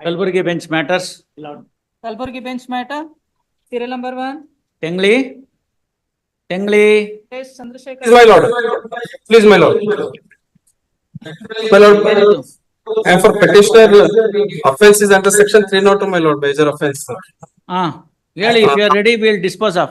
Kalaburagi bench matters Kalaburagi bench matter serial number 1 Tengli Tengli Chandrashekhar my lord please my lord my lord am for petitioner offences under section 302 my lord major offence हाँ really if you are ready we will dispose of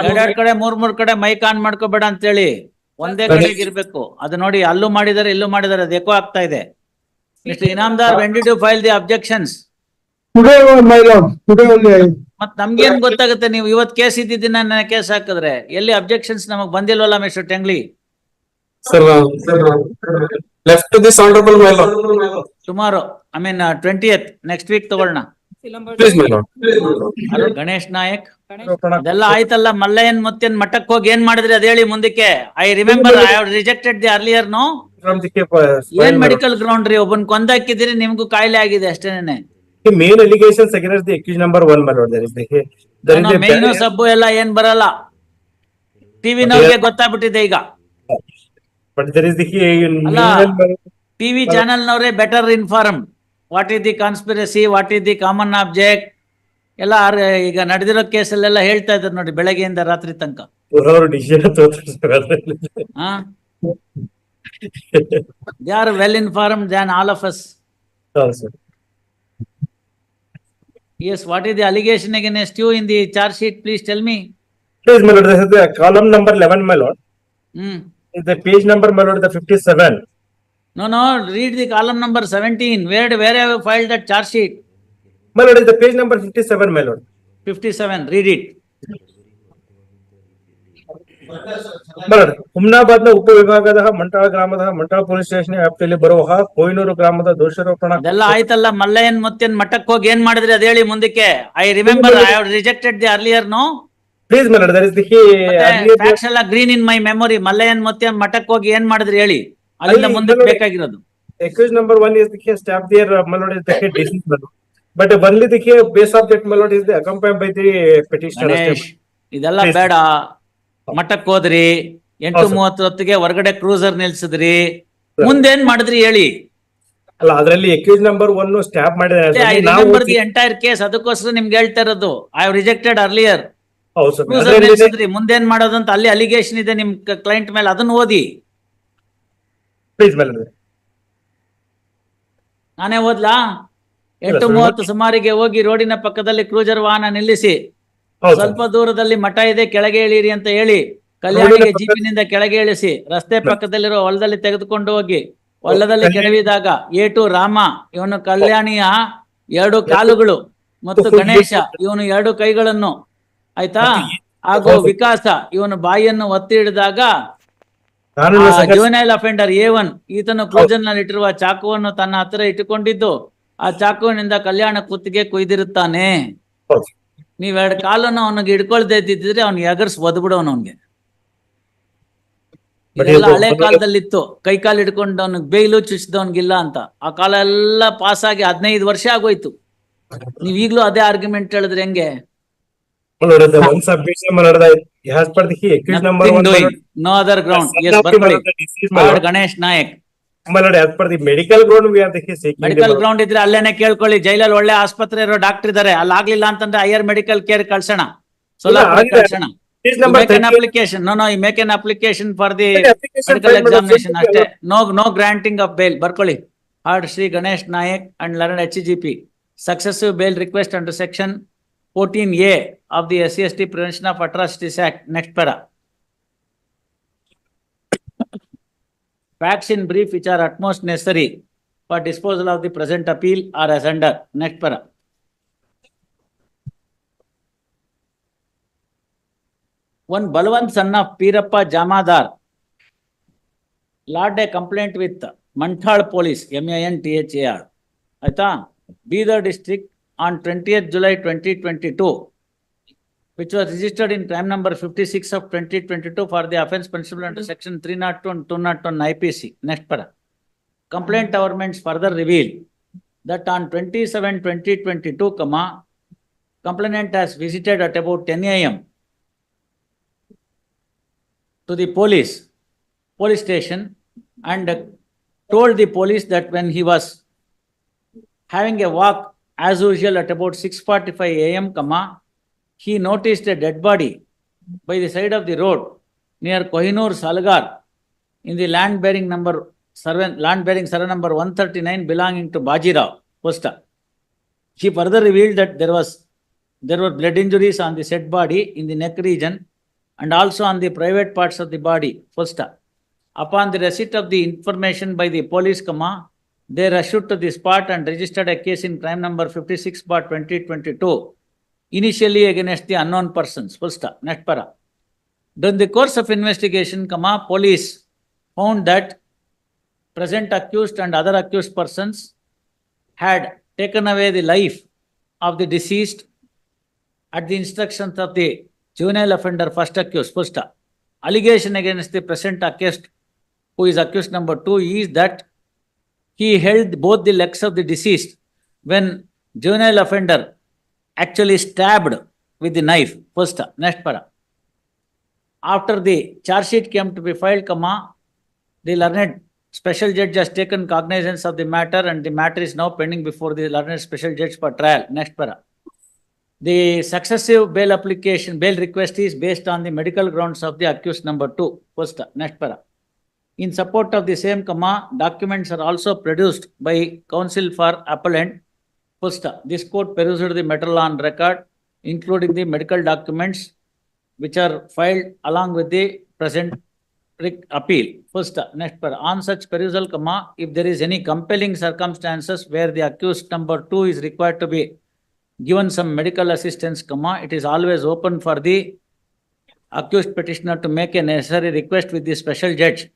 ಎರಡೆರಡ್ ಕಡೆ ಮೂರ್ ಮೂರ್ ಕಡೆ mic on ಮಾಡ್ಕೋಬೇಡ ಅಂತ ಹೇಳಿ ಒಂದೇ ಕಡೆಗೆ ಇರ್ಬೇಕು. ಅದು ನೋಡಿ ಅಲ್ಲೂ ಮಾಡಿದಾರೆ ಇಲ್ಲೂ ಮಾಡಿದಾರೆ ಅದು ಎಕೋ ಆಗ್ತಾ ಇದೆ. Mister Inamdar when did you file the objections. ಮತ್ ನಮ್ಗೇನ್ ಗೊತ್ತಾಗುತ್ತೆ ನೀವು ಇವತ್ ಕೇಸ್ ಇದ್ದಿದ್ದಿನ ಕೇಸ್ ಹಾಕಿದ್ರೆ ಎಲ್ಲಿ ಅಬ್ಜೆಕ್ಷನ್ಸ್ ನಮಗ್ ಬಂದಿಲ್ವಲ್ಲ mister Tengli tomorrow I mean twentieth next week ತಗೊಳ್ಳೋಣ. ಅದು ಗಣೇಶ್ ನಾಯಕ್. ಅದೆಲ್ಲ ಆಯ್ತಲ್ಲ ಮಲ್ಲಯ್ಯನ್ ಮುತ್ತೇನ್ ಮಠಕ್ ಹೋಗಿ ಏನ್ ಮಾಡಿದ್ರಿ ಅದ್ ಹೇಳಿ ಮುಂದಕ್ಕೆ? I remember I have rejected the earlier no ಏನ್. ಮೆಡಿಕಲ್ ಗ್ರೌಂಡ್ ರೀ? ಒಬ್ಬನ್ ಕೊಂದಾಕಿದಿರಿ ನಿಮ್ಗೂ ಕಾಯಿಲೆ ಆಗಿದೆ ಅಷ್ಟೇನೆ. Main allegations the accused number a. Main sub ಎಲ್ಲ ಏನ್ ಬರಲ್ಲ. ಟಿವಿ ನವ್ರಿಗೆ ಗೊತ್ತಾಗ್ಬಿಟ್ಟಿದೆ ಈಗ. But there is the TV channel ನವರೇ better inform what is the conspiracy what is the common object ಎಲ್ಲ ಈಗ ನಡೆದಿರೋ ಕೇಸಲ್ಲೆಲ್ಲ ಹೇಳ್ತಾ ಇದ್ದಾರೆ ನೋಡಿ ಬೆಳಗ್ಗೆಯಿಂದ ರಾತ್ರಿ ತನಕ. They are well inform than all of us. Yes what is the allegation against you in the charge sheet please tell me Please, my lord, this is the column number eleven, my lord, hmm. Is the page number, my lord, the fifty-seven. No no read the column number seventeen where you filed that that sheet? Sheet My lord, is the page number fifty-seven, my lord. Seven read it My lord, ಹುಮ್ನಾಬಾದ್ನ ಉಪವಿಭಾಗದ ಮಂಟಾಳ ಗ್ರಾಮದ ಮಂಟಾಳ police station ವ್ಯಾಪ್ತಿಯಲ್ಲಿ ಬರುವ ಕೊಯ್ನೂರು ಗ್ರಾಮದ ದೋಷಾರೋಪಣ ಅದೆಲ್ಲ ಆಯ್ತಲ್ಲ ಮಲ್ಲಯ್ಯನ್ ಮುತ್ತಿನ ಮಠಕ್ ಹೋಗಿ ಏನ್ ಮಾಡಿದ್ರಿ ಅದ್ ಹೇಳಿ ಮುಂದಕ್ಕೆ I remember I have rejected the earlier no please my lord, there is the, facts ಎಲ್ಲ ಗ್ರೀನ್ ಇನ್ ಮೈ ಮೆಮೊರಿ ಮಲ್ಲಯ್ಯನ್ ಮುತ್ತಿನ ಮಠಕ್ ಹೋಗಿ ಏನ್ ಮಾಡಿದ್ರಿ ಹೇಳಿ ಅಲ್ಲಿಂದ ಮುಂದೆ ಬೇಕಾಗಿರೋದು. Accused number one is the case stabbed there, uh, my lord, is the case deceased, my lord. But only the case base object, my lord, is the accompanied by the petitioner. Ganesh ಇದೆಲ್ಲ Please. ಬೇಡ. ಮಠಕ್ ಹೋದ್ರಿ. ಎಂಟು ಹೌದು. ಮೂವತ್ತು ಹೊತ್ತಿಗೆ ಹೊರಗಡೆ cruiser ನಿಲ್ಸಿದ್ರಿ. ಮುಂದೇನ್ ಮಾಡಿದ್ರಿ ಹೇಳಿ? ಅಲ್ಲ ಅದರಲ್ಲಿ ಎಕ್ಯೂಸ್ ನಂಬರ್ ಒನ್ ಸ್ಟ್ಯಾಪ್ ಮಾಡಿದ್ರೆ ಐ ದಿ ಎಂಟೈರ್ ಕೇಸ್ ಅದಕ್ಕೋಸ್ಕರ ನಿಮ್ಗೆ ಹೇಳ್ತಾ ಇರೋದು. ಐ ರಿಜೆಕ್ಟೆಡ್ ಅರ್ಲಿಯರ್ ಕ್ರೂಸರ್ ನಿಲ್ಸಿದ್ರಿ. ಮುಂದೇನ್ ಮಾಡೋದಂತ ಅಲ್ಲಿ ಅಲಿಗೇಷನ್ ಇದೆ ನಿಮ್ ಕ್ಲೈಂಟ್ ಮೇಲೆ. ಅದನ್ನ ಓದಿ. ಪ್ಲೀಸ್ ಮೇಲೆ ನಾನೇ ಓದ್ಲಾ? ಎಂಟು ಮೂವತ್ತು ಸುಮಾರಿಗೆ ಹೋಗಿ ರೋಡಿನ ಪಕ್ಕದಲ್ಲಿ ಕ್ರೂಜರ್ ವಾಹನ ನಿಲ್ಲಿಸಿ. ಸ್ವಲ್ಪ ದೂರದಲ್ಲಿ ಮಠ ಇದೆ ಕೆಳಗೆ ಇಳಿರಿ ಅಂತ ಹೇಳಿ ಕಲ್ಯಾಣಿಗೆ ಜೀಪಿನಿಂದ ಕೆಳಗೆ ಇಳಿಸಿ ರಸ್ತೆ ಪಕ್ಕದಲ್ಲಿರೋ ಹೊಲದಲ್ಲಿ ತೆಗೆದುಕೊಂಡು ಹೋಗಿ ಹೊಲದಲ್ಲಿ ಕೆಳವಿದಾಗ ಕೆಡವಿದಾಗ ಏಟು ರಾಮ ಇವನು ಕಲ್ಯಾಣಿಯ ಎರಡು ಕಾಲುಗಳು ಮತ್ತು ಗಣೇಶ ಇವನು ಎರಡು ಕೈಗಳನ್ನು ಆಯ್ತಾ? ಹಾಗೂ ವಿಕಾಸ ಇವನು ಬಾಯಿಯನ್ನು ಒತ್ತಿ ಹಿಡಿದಾಗ ಜುವೆನೈಲ್ ಅಫೆಂಡರ್ ಎ ಒನ್ ಈತನು ಕ್ಲೋಜರ್ನಲ್ಲಿ ಇಟ್ಟಿರುವ ಚಾಕುವನ್ನು ತನ್ನ ಹತ್ತಿರ ಇಟ್ಟುಕೊಂಡಿದ್ದು ಆ ಚಾಕುವಿನಿಂದ ಕಲ್ಯಾಣ ಕುತ್ತಿಗೆ ಕುಯ್ದಿರುತ್ತಾನೆ. ನೀವ್ ಎರಡು ಕಾಲನ್ನು ಅವನಿಗೆ ಹಿಡ್ಕೊಳ್ದೆ ಇದ್ದಿದ್ರೆ ಅವ್ನಿಗೆ ಎಗರ್ಸ್ ಒದ್ಬಿಡೋನು ಅವನ್ಗೆ. ಹಳೆ ಕಾಲದಲ್ಲಿ ಇತ್ತು ಕೈ ಕಾಲು ಹಿಡ್ಕೊಂಡು ಅವ್ನಿಗೆ ಬೇಯ್ಲು ಚುಚ್ಚಿದವನ್ಗಿಲ್ಲ ಅಂತ. ಆ ಕಾಲ ಎಲ್ಲ ಪಾಸ್ ಆಗಿ ಹದಿನೈದು ವರ್ಷ ಆಗೋಯ್ತು. ನೀವ್ ಈಗ್ಲೂ ಅದೇ ಆರ್ಗ್ಯುಮೆಂಟ್ ಹೇಳಿದ್ರೆ ಹೆಂಗೆ? My lord, the one submission, my lord, the- as per the accused number one, of the- lord, the deceased, my lord, Ganesh Nayak my as per the medical ground we are the the- medical ground ಇದ್ರೆ ಅಲ್ಲೇನೆ ಕೇಳ್ಕೊಳ್ಳಿ. ಜೈಲಲ್ಲಿ ಒಳ್ಳೆ ಆಸ್ಪತ್ರೆ ಇರೋ doctor ಇದಾರೆ. ಅಲ್ಲಿ ಆಗ್ಲಿಲ್ಲ ಅಂತಂದ್ರೆ ಹೈಯರ್ ಮೆಡಿಕಲ್ ಕೇರ್ ಕಳ್ಸೋಣ. ಸೋಲಾಪುರ ಆಗಿದೆ. ಕಳ್ಸೋಣ. Case number make an 38, application no no make an application for the application medical examination ಅಷ್ಟೇ. No no granting of bail ಬರ್ಕೊಳ್ಳಿ heard Shri Ganesh Nayak and learn H G P successive bail request under section Fourteen A of the S C S T prevention of atrocities act next para Facts in brief which are utmost necessary for disposal of the present appeal are as under. Next para. One Balwant son of Pirappa Jamadar lodged a complaint with Manthal Police, M A N T H A R. ಆಯ್ತಾ Bidar district on 20th July 2022, which was registered in crime number 56 of 2022 for the offence punishable under section 302 and 201 IPC. Next para. Complaint hmm. governments further reveal that on 27 2022, comma, complainant has visited at about 10 a.m. to the police, police station and told the police that when he was having a walk as usual at about six forty-five AM, comma, he noticed a dead body by the side of the road near Kohinoor Salgar in the land bearing number land bearing servant number one thirty-nine belonging to Bajirao, Posta. He further revealed that there was, there were blood injuries on the said body in the neck region and also on the private parts of the body, Posta. Upon the receipt of the information by the police, comma, they rushed to the spot and registered a case in crime number fifty-six bar twenty twenty-two, initially against the unknown persons, full stop, next para. During the course of investigation, comma, police found that present accused and other accused persons had taken away the life of the deceased at the instructions of the juvenile offender first accused, stop. Allegation against the present accused, who is accused number two, is that he held both the legs of the deceased when juvenile offender actually stabbed with the knife. First, next para. After the charge sheet came to be filed, comma, the learned special judge has taken cognizance of the matter and the matter is now pending before the learned special judge for trial. Next para. The successive bail application, bail request is based on the medical grounds of the accused number two. First, next para. In support of the same comma, documents are also produced by counsel for appellant. First, this court perused the matter on record, including the medical documents which are filed along with the present appeal. First, next per, on such perusal, comma, if there is any compelling circumstances where the accused number two is required to be given some medical assistance, comma, it is always open for the accused petitioner to make a necessary request with the special judge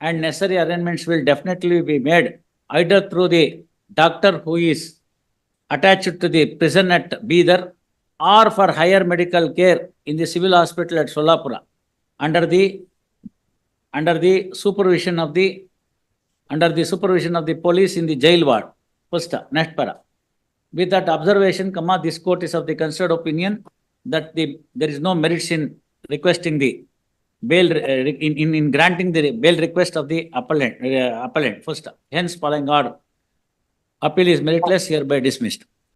and necessary arrangements will definitely be made either through the doctor who is attached to the prison at Bidar or for higher medical care in the civil hospital at Solapura under the under the supervision of the under the supervision of the police in the jail ward. First, next para. With that observation, comma, this court is of the considered opinion that the there is no merits in requesting the bail, uh, in, in, in granting the bail request of the appellant, uh, appellant, first. Hence, following order. Appeal is meritless, hereby dismissed.